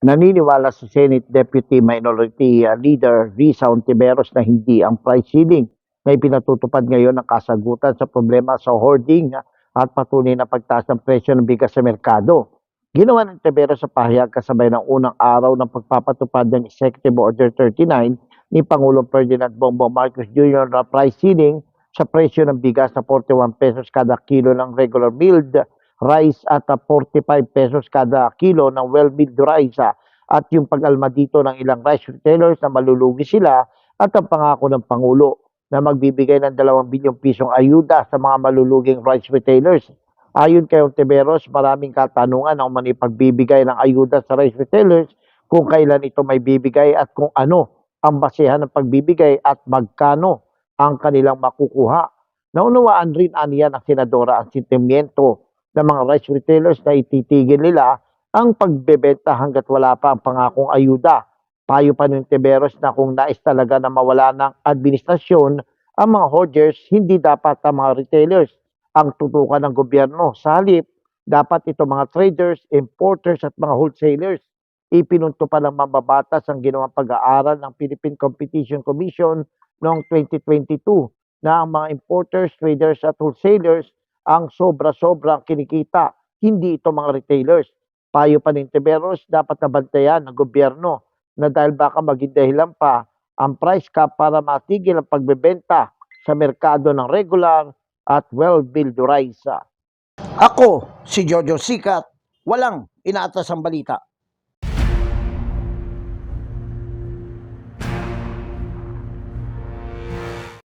Naniniwala si Senate Deputy Minority uh, Leader Risa Ontiveros na hindi ang price ceiling na ipinatutupad ngayon ng kasagutan sa problema sa hoarding uh, at patuloy na pagtaas ng presyo ng bigas sa merkado. Ginawa ng Ontiveros sa pahayag kasabay ng unang araw ng pagpapatupad ng Executive Order 39 ni Pangulong Ferdinand Bongbong Marcos Jr. na price ceiling sa presyo ng bigas na 41 pesos kada kilo ng regular milled rice at ah, 45 pesos kada kilo ng well-milled rice ah, at yung pag-alma dito ng ilang rice retailers na malulugi sila at ang pangako ng Pangulo na magbibigay ng 2 bilyong pisong ayuda sa mga maluluging rice retailers. Ayon kay Ontiveros, maraming katanungan ang mani pagbibigay ng ayuda sa rice retailers kung kailan ito may bibigay at kung ano ang basehan ng pagbibigay at magkano ang kanilang makukuha. Naunawaan rin aniya ng senadora ang sentimiento ng mga rice retailers na ititigil nila ang pagbebenta hanggat wala pa ang pangakong ayuda. Payo pa ng Tiberos na kung nais talaga na mawala ng administrasyon ang mga hoarders, hindi dapat ang mga retailers ang tutukan ng gobyerno. Sa dapat ito mga traders, importers at mga wholesalers. Ipinunto pa ng mambabatas ang ginawang pag-aaral ng Philippine Competition Commission noong 2022 na ang mga importers, traders at wholesalers ang sobra-sobrang kinikita, hindi ito mga retailers. Payo pa ng Tiberos, dapat nabantayan ng gobyerno na dahil baka maging dahilan pa ang price cap para matigil ang pagbebenta sa merkado ng regular at well-billed rice. Ako, si Jojo Sikat, walang inaatas ang balita.